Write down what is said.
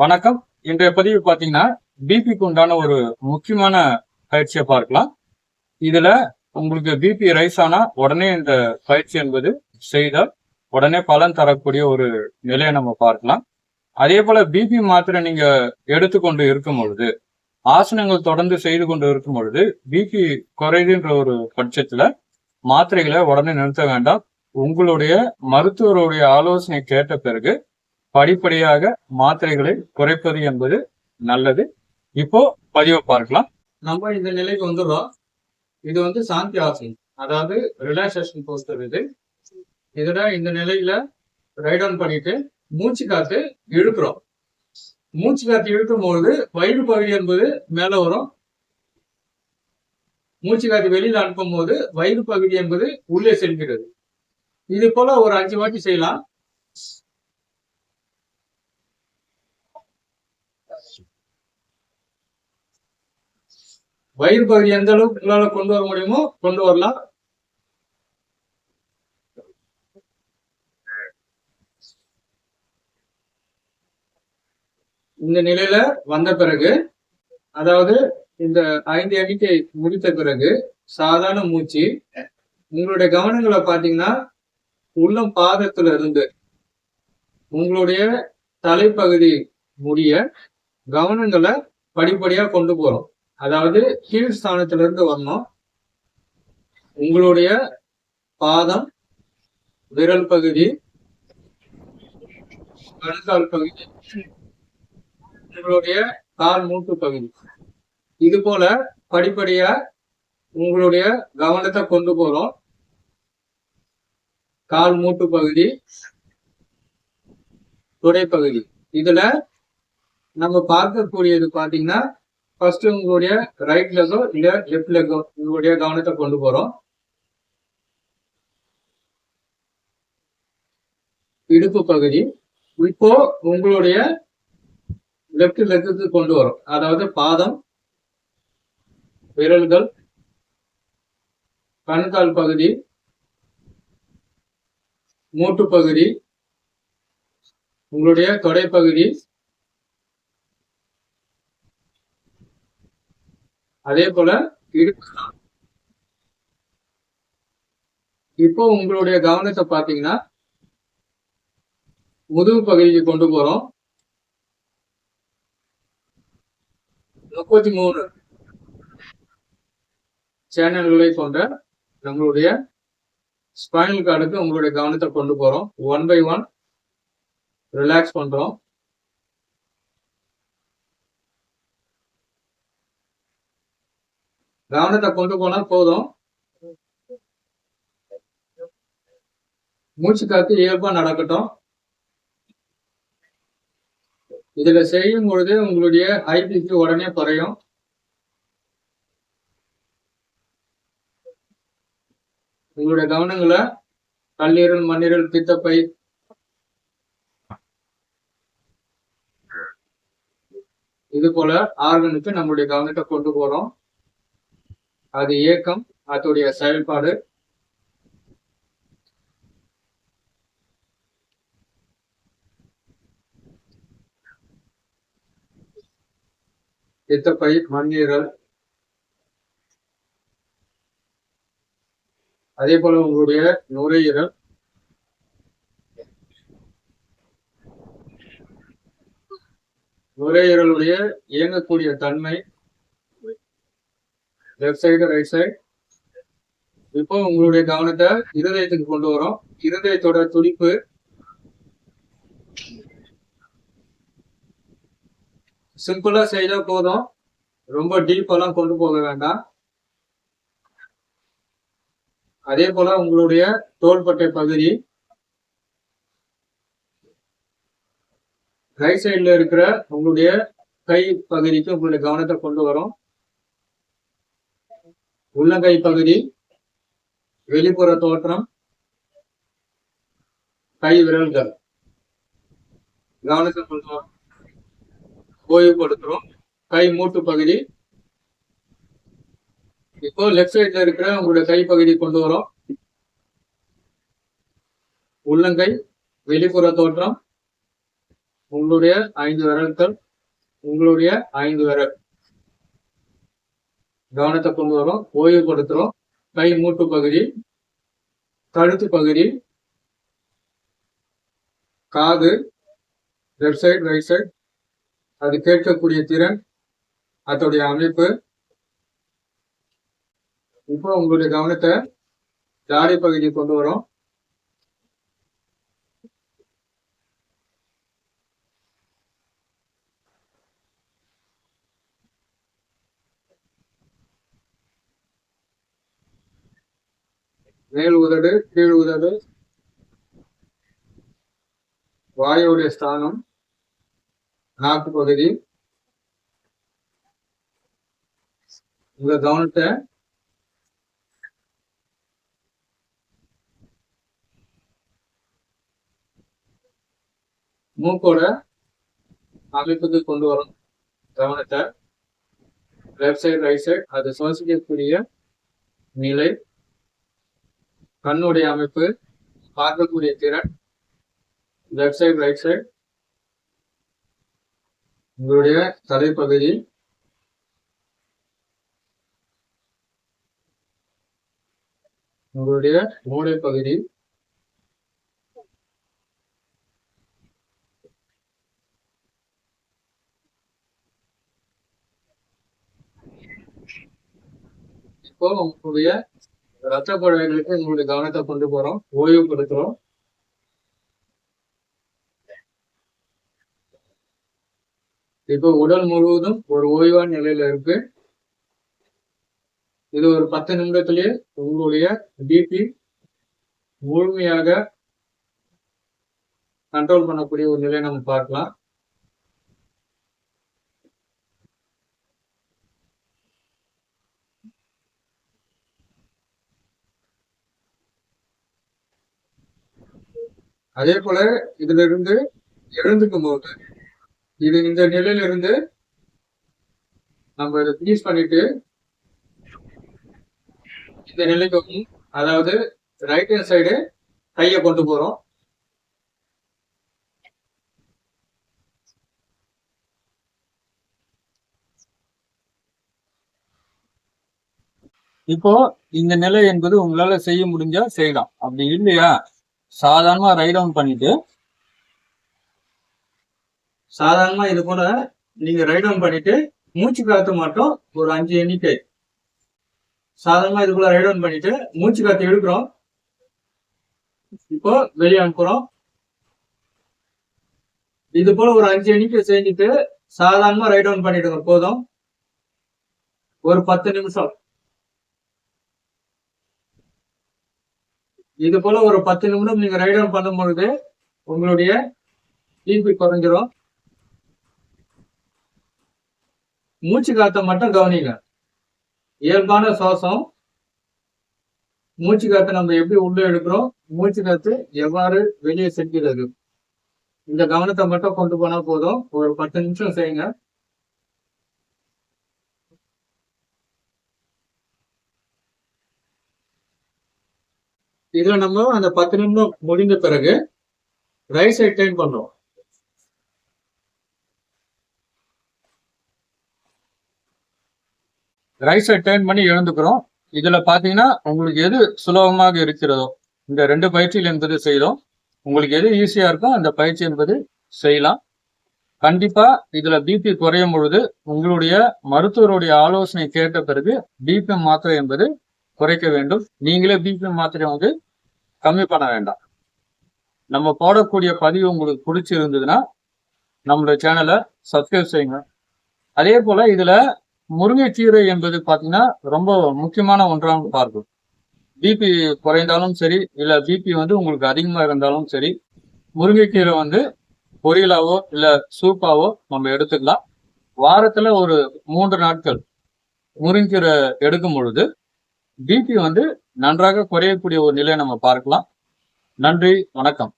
வணக்கம். இன்றைய பதிவு பார்த்தீங்கன்னா பிபிக்கு உண்டான ஒரு முக்கியமான பயிற்சியை பார்க்கலாம். இதுல உங்களுக்கு பிபி ரைஸ் ஆனா உடனே இந்த பயிற்சி என்பது செய்தால் உடனே பலன் தரக்கூடிய ஒரு நிலையை நம்ம பார்க்கலாம். அதே போல பிபி மாத்திரை நீங்க எடுத்துக்கொண்டு இருக்கும் பொழுது ஆசனங்கள் தொடர்ந்து செய்து கொண்டு இருக்கும் பொழுது பிபி குறையுதுன்ற ஒரு பட்சத்துல மாத்திரைகளை உடனே நிறுத்த வேண்டாம். உங்களுடைய மருத்துவருடைய ஆலோசனை கேட்ட பிறகு படிப்படியாக மாத்திரைகளை குறைப்பது என்பது நல்லது. இப்போ பதிவை பார்க்கலாம். நம்ம இந்த நிலைக்கு வந்துடுறோம். இது வந்து சாந்தி ஆசனம் அதாவது ரிலாக்ஸேஷன் போஸ்டர் இது. இதுல இந்த நிலையில ரைட் ஆன் பண்ணிட்டு மூச்சு காத்து இழுக்கிறோம். மூச்சு காத்து இழுக்கும் பொழுது வயிறு பகுதி என்பது மேல வரும். மூச்சு காத்து வெளியில அனுப்பும் போது வயிறு பகுதி என்பது உள்ளே செல்கிறது. இது போல ஒரு அஞ்சு வாட்டி செய்யலாம். வயிறு பகுதி எந்த அளவுக்கு உங்களால கொண்டு வர முடியுமோ கொண்டு வரலாம். இந்த நிலையில வந்த பிறகு அதாவது இந்த ஐந்து எண்ணிக்கை முடித்த பிறகு சாதாரண மூச்சு உங்களுடைய கவனங்களை பார்த்தீங்கன்னா உள்ளம் பாதத்துல இருந்து உங்களுடைய தலைப்பகுதி முடிய கவனங்களை படிப்படியா கொண்டு போறோம். அதாவது கீழ் ஸ்தானத்திலிருந்து வரணும் உங்களுடைய பாதம் விரல் பகுதி கணுக்கால் பகுதி உங்களுடைய கால் மூட்டு பகுதி. இது போல படிப்படியா உங்களுடைய கவனத்தை கொண்டு போறோம். கால் மூட்டு பகுதி துடைப்பகுதி. இதுல நம்ம பார்க்கக்கூடியது பாத்தீங்கன்னா ஃபர்ஸ்ட் உங்களுடைய ரைட் லெக்கோ இல்ல லெஃப்ட் லெக்கோ உங்களுடைய கவனத்தை கொண்டு போறோம். இடுப்பு பகுதி. இப்போ உங்களுடைய லெஃப்ட் லெக்குக்கு கொண்டு வரும். அதாவது பாதம் விரல்கள் கணுக்கால் பகுதி மூட்டு பகுதி உங்களுடைய தொடைப்பகுதி அதே போல இடுப்பு இப்போ உங்களுடைய கவனத்தை பாத்தீங்கன்னா முதுகு பகுதிக்கு கொண்டு போறோம். முப்பத்தி மூணு சேனல்களை கொண்ட நம்மளுடைய ஸ்பைனல் கார்டுக்கு உங்களுடைய கவனத்தை கொண்டு போறோம். ஒன் பை ஒன் ரிலாக்ஸ் பண்றோம். கவனத்தை கொண்டு போனா போதும். மூச்சு காத்து இயல்பா நடக்கட்டும். இதுல செய்யும் பொழுது உங்களுடைய ஐபிசி உடனே குறையும். உங்களுடைய கவனங்களை கல்லீரல் மண்ணீரல் பித்தப்பை இது போல ஆர்கனுக்கு நம்மளுடைய கவனத்தை கொண்டு போறோம். அது இயக்கம் அதோடைய செயல்பாடு. எத்தப்பை மண்ணீரல். அதே போல உங்களுடைய நுரையீரல். நுரையீரலுடைய இயங்கக்கூடிய தன்மை. லெஃப்ட் சைடு ரைட் சைடு இப்போ உங்களுடைய கவனத்தை இருதயத்துக்கு கொண்டு வரோம். இருதயத்தோட துடிப்பு. சிம்பிளா செய்தா போதும். ரொம்ப டீப்பெல்லாம் கொண்டு போக வேண்டாம். அதே போல உங்களுடைய தோள்பட்டை பகுதி. ரைட் சைட்ல இருக்கிற உங்களுடைய கை பகுதிக்கு உங்களுடைய கவனத்தை கொண்டு வரும். உள்ளங்கை பகுதி வெளிப்புற தோற்றம் கை விரல்கள். கவனத்தை கொண்டு ஓய்வுபடுத்துறோம் கை மூட்டு பகுதி. இப்போ லெஃப்ட் சைட்ல இருக்கிற உங்களுடைய கை பகுதி கொண்டு வரோம். உள்ளங்கை வெளிப்புற தோற்றம். உங்களுடைய ஐந்து விரல்கள். உங்களுடைய ஐந்து விரல். கவனத்தை கொண்டு வரும் ஓய்வு கொடுத்துரும். கை மூட்டு பகுதி கழுத்து பகுதி காது லெஃப்ட் சைடு ரைட் சைடு அது கேட்கக்கூடிய திறன் அதோடைய அமைப்பு. இப்போ உங்களுடைய கவனத்தை தாடி பகுதியை கொண்டு வரும். மேல் உதடு கீழ் உதடு. வாயுடைய ஸ்தானம் நாக்கு பகுதி. உங்க கவனத்தை மூக்கோட அமைப்புக்கு கொண்டு வரும் கவனத்தை லெஃப்ட் சைடு ரைட் சைடு அது சுவாசிக்கக்கூடிய நிலை. கண்ணுடைய அமைப்பு பார்க்கக்கூடிய திறன் லெஃப்ட் சைடு ரைட் சைடு உங்களுடைய தலைப்பகுதி. உங்களுடைய மூளை பகுதி இப்போ உங்களுடைய ரத்த பறவைகளுக்கு உங்களுடைய கவனத்தை கொண்டு போறோம். ஓய்வுபடுத்துறோம் இப்போ உடல் முழுவதும் ஒரு ஓய்வான நிலையில இருக்கு. இது ஒரு பத்து நிமிடத்திலேயே உங்களுடைய பிபி முழுமையாக கண்ட்ரோல் பண்ணக்கூடிய ஒரு நிலையை நம்ம பார்க்கலாம். அதே போல இதுல இருந்து எழுந்துக்கும் போது இது இந்த நிலையில இருந்து நம்ம இதை ஃபினிஷ் பண்ணிட்டு இந்த நிலைக்கு அதாவது ரைட் ஹேண்ட் சைடு கையை கொண்டு போறோம். இப்போ இந்த நிலை என்பது உங்களால செய்ய முடிஞ்சா செய்யலாம். அப்படி இல்லையா? சாதாரணமா ரைட் டவுன் பண்ணிட்டு சாதாரணமா இது போல நீங்க ரைட் டவுன் பண்ணிட்டு மூச்சு காத்து மட்டும் ஒரு அஞ்சு எண்ணிக்கை. சாதாரணமா இதுக்குள்ள ரைட் டவுன் பண்ணிட்டு மூச்சு காத்து எடுக்கிறோம். இப்போ வெளியே அனுப்புறோம். இது போல ஒரு அஞ்சு எண்ணிக்கை செஞ்சுட்டு சாதாரணமா ரைட் டவுன் பண்ணிடுங்க போதும். ஒரு பத்து நிமிஷம். இது போல ஒரு பத்து நிமிடம் நீங்க ரைட் டவுன் பண்ணும் பொழுது உங்களுடைய பிபி குறைஞ்சிரும். மூச்சு காத்த மட்டும் கவனிங்க. இயல்பான சுவாசம். மூச்சு காத்து நம்ம எப்படி உள்ள எடுக்கிறோம்? மூச்சு காத்து எவ்வாறு வெளியே செல்கிறது? இந்த கவனத்தை மட்டும் கொண்டு போனா போதும். ஒரு பத்து நிமிஷம் செய்யுங்க. இதுல நம்ம அந்த பத்து நிமிடம் முடிந்த பிறகு ரைட் சைட் டேர்ன் பண்றோம் ரைட் சைட் டேர்ன் பண்ணி எழுந்துக்கிறோம். இதுல பாத்தீங்கன்னா உங்களுக்கு எது சுலபமாக இருக்கிறதோ இந்த ரெண்டு பயிற்சியில் என்பது செய்தோம். உங்களுக்கு எது ஈஸியா இருக்கோ அந்த பயிற்சி என்பது செய்யலாம். கண்டிப்பா இதுல பிபி குறையும் பொழுது உங்களுடைய மருத்துவருடைய ஆலோசனை கேட்ட பிறகு பிபி மாத்திரை என்பது குறைக்க வேண்டும். நீங்களே பிபி மாத்திரை வந்து கம்மி பண்ண வேண்டாம். நம்ம போடக்கூடிய பதிவு உங்களுக்கு பிடிச்சிருந்ததுன்னா நம்மளோட சேனலை சப்ஸ்கிரைப் செய்யுங்க. அதே போல இதுல முருங்கைக்கீரை என்பது பார்த்தீங்கன்னா ரொம்ப முக்கியமான ஒன்றாக பார்க்கும். பிபி குறைந்தாலும் சரி இல்லை பிபி வந்து உங்களுக்கு அதிகமாக இருந்தாலும் சரி முருங்கைக்கீரை வந்து பொரியலாவோ இல்லை சூப்பாவோ நம்ம எடுத்துக்கலாம். வாரத்தில் ஒரு மூன்று நாட்கள் முருங்கீரை எடுக்கும் பொழுது பிபி வந்து நன்றாக குறையக்கூடிய ஒரு நிலையை நம்ம பார்க்கலாம். நன்றி வணக்கம்.